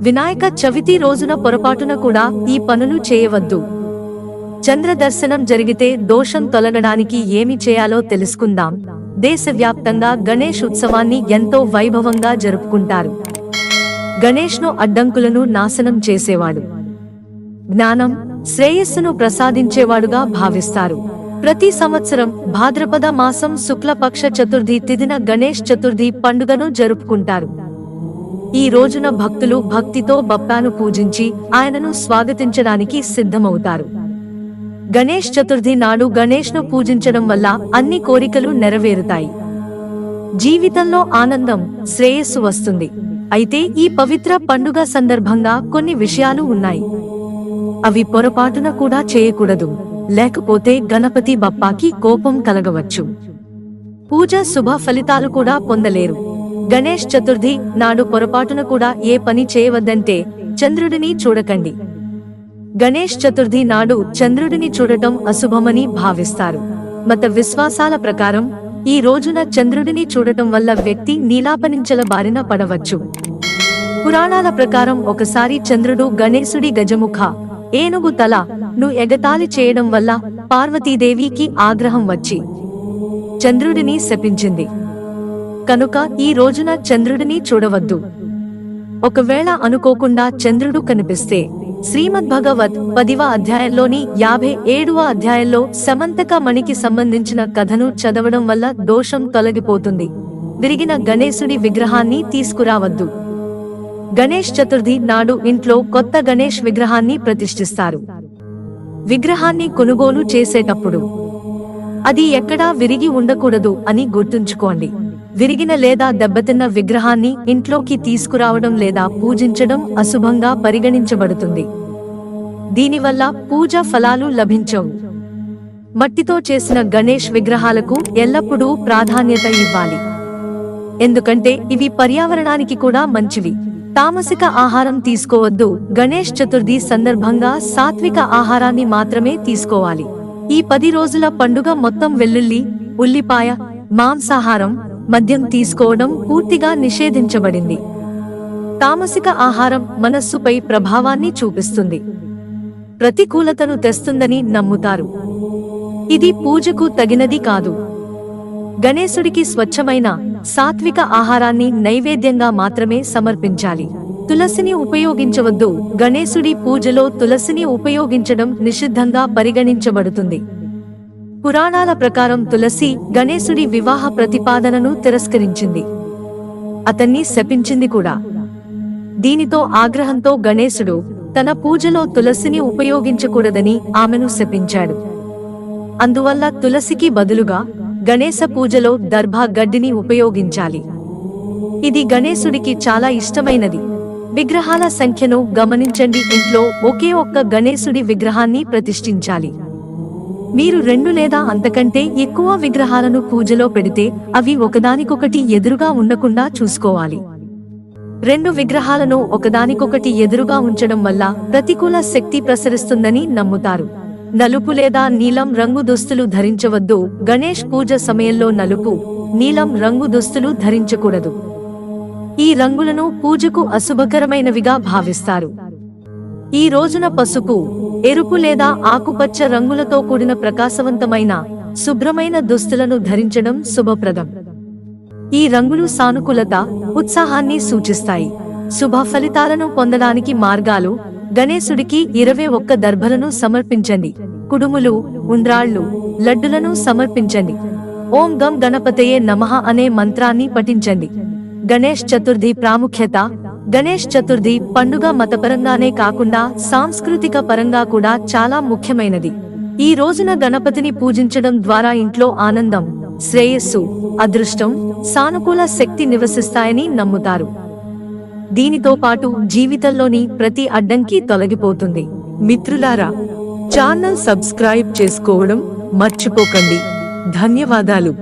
వినాయక చవితి రోజున పొరపాటున కూడా ఈ పనులు చేయవద్దు. చంద్ర దర్శనం జరిగితే దోషం తొలగడానికి ఏమి చేయాలో తెలుసుకుందాం. దేశవ్యాప్తంగా గణేష్ ఉత్సవాన్ని ఎంతో వైభవంగా జరుపుకుంటారు. గణేష్ను అడ్డంకులను నాశనం చేసేవాడు. జ్ఞానం శ్రేయస్సును ప్రసాదించేవాడుగా భావిస్తారు. ప్రతి సంవత్సరం భాద్రపద మాసం శుక్లపక్ష చతుర్థి తిదిన గణేష్ చతుర్థి పండుగను జరుపుకుంటారు. ఈ రోజున భక్తులు భక్తితో బప్పాను పూజించి ఆయనను స్వాగతించడానికి సిద్ధమవుతారు. గణేష్ చతుర్థి నాడు గణేష్ను పూజించడం వల్ల అన్ని కోరికలు నెరవేరుతాయి. జీవితంలో ఆనందం శ్రేయస్సు వస్తుంది. అయితే ఈ పవిత్ర పండుగ సందర్భంగా కొన్ని విషయాలు ఉన్నాయి. అవి పొరపాటున కూడా చేయకూడదు. లేకపోతే గణపతి బప్పాకి కోపం కలగవచ్చు. పూజ శుభ ఫలితాలు కూడా పొందలేరు. గణేష్ చతుర్థి నాడు పొరపాటున కూడా ఏ పని చేయవద్దంటే చంద్రుడిని చూడకండి. గణేష్ చతుర్థి నాడు చంద్రుడిని చూడటం అశుభమని భావిస్తారు. మత విశ్వాసాల ప్రకారం ఈ రోజున చంద్రుడిని చూడటం వల్ల వ్యక్తి నీలాపనించల బారిన పడవచ్చు. పురాణాల ప్రకారం ఒకసారి చంద్రుడు గణేశుడి గజముఖ ఏనుగు తల ను ఎగతాళి చేయడం వల్ల పార్వతీదేవికి ఆగ్రహం వచ్చి చంద్రుడిని శపించింది. కనుక ఈ రోజున చంద్రుడిని చూడవద్దు. ఒకవేళ అనుకోకుండా చంద్రుడు కనిపిస్తే శ్రీమద్ భగవత్ పదివ అధ్యాయంలోని యాభై ఏడవ అధ్యాయంలో సమంతక మణికి సంబంధించిన కథను చదవడం వల్ల దోషం తొలగిపోతుంది. విరిగిన గణేశుడి విగ్రహాన్ని తీసుకురావద్దు. గణేష్ చతుర్థి నాడు ఇంట్లో కొత్త గణేష్ విగ్రహాన్ని ప్రతిష్ఠిస్తారు. విగ్రహాన్ని కొనుగోలు చేసేటప్పుడు అది ఎక్కడా విరిగి ఉండకూడదు అని గుర్తుంచుకోండి. విరిగిన లేదా దెబ్బతిన్న విగ్రహాన్ని ఇంట్లోకి తీసుకురావడం లేదా పూజించడం అశుభంగా పరిగణించబడుతుంది. దీనివల్ల పూజ ఫలాలు లభించవు. మట్టితో చేసిన గణేష్ విగ్రహాలకు ఎల్లప్పుడూ ప్రాధాన్యత ఇవ్వాలి. ఎందుకంటే ఇవి పర్యావరణానికి కూడా మంచివి. తామసిక ఆహారం తీసుకోవద్దు. గణేష్ చతుర్థి సందర్భంగా సాత్విక ఆహారాన్ని మాత్రమే తీసుకోవాలి. ఈ పది రోజుల పండుగ మొత్తం వెల్లుల్లి ఉల్లిపాయ మాంసాహారం మద్యం తీసుకోవడం పూర్తిగా నిషేధించబడింది. తామసిక ఆహారం మనస్సుపై ప్రభావాన్ని చూపిస్తుంది. ప్రతికూలతను తెస్తుందని నమ్ముతారు. ఇది పూజకు తగినది కాదు. గణేశుడికి స్వచ్ఛమైన సాత్విక ఆహారాన్ని నైవేద్యంగా మాత్రమే సమర్పించాలి. తులసిని ఉపయోగించవద్దు. గణేశుడి పూజలో తులసిని ఉపయోగించడం నిషిద్ధంగా పరిగణించబడుతుంది. పురాణాల ప్రకారం తులసి గణేశుడి వివాహ ప్రతిపాదనను తిరస్కరించింది. అతన్ని శపించింది కూడా. దీనితో ఆగ్రహంతో గణేశుడు తన పూజలో తులసిని ఉపయోగించకూడదని ఆమెను శపించాడు. అందువల్ల తులసికి బదులుగా గణేశ పూజలో దర్భా గడ్డిని ఉపయోగించాలి. ఇది గణేశుడికి చాలా ఇష్టమైనది. విగ్రహాల సంఖ్యను గమనించండి. ఇంట్లో ఒకే ఒక్క గణేశుడి విగ్రహాన్ని ప్రతిష్ఠించాలి. మీరు రెండు లేదా అంతకంటే ఎక్కువ విగ్రహాలను పూజలో పెడితే అవి ఒకదానికొకటి ఎదురుగా ఉండకుండా చూసుకోవాలి. రెండు విగ్రహాలను ఒకదానికొకటి ఎదురుగా ఉంచడం వల్ల ప్రతికూల శక్తి ప్రసరిస్తుందని నమ్ముతారు. నలుపు లేదా నీలం రంగు దుస్తులు ధరించవద్దు. గణేష్ పూజ సమయంలో నలుపు నీలం రంగు దుస్తులు ధరించకూడదు. ఈ రంగులను పూజకు అశుభకరమైనవిగా భావిస్తారు. ఈ రోజున పసుపు ఎరుపు లేదా ఆకుపచ్చ రంగులతో కూడిన ప్రకాశవంతమైన శుభ్రమైన దుస్తులను ధరించడం శుభప్రదం. ఈ రంగులు సానుకూలత ఉత్సాహాన్ని సూచిస్తాయి. శుభ ఫలితాలను పొందడానికి మార్గాలు గణేశుడికి ఇరవై ఒక్క దర్భలను సమర్పించండి. కుడుములు ఉంద్రాళ్ళు లడ్డులను సమర్పించండి. ఓం గం గణపతయే నమః అనే మంత్రాన్ని పఠించండి. గణేష్ చతుర్థి ప్రాముఖ్యత. గణేష్ చతుర్థి పండుగ మతపరంగానే కాకుండా సాంస్కృతిక పరంగా కూడా చాలా ముఖ్యమైనది. ఈ రోజున గణపతిని పూజించడం ద్వారా ఇంట్లో ఆనందం శ్రేయస్సు అదృష్టం సానుకూల శక్తి నివసిస్తాయని నమ్ముతారు. దీనితో పాటు జీవితంలోని ప్రతి అడ్డంకి తొలగిపోతుంది. మిత్రులారా ఛానల్ సబ్స్క్రైబ్ చేసుకోవడం మర్చిపోకండి. ధన్యవాదాలు.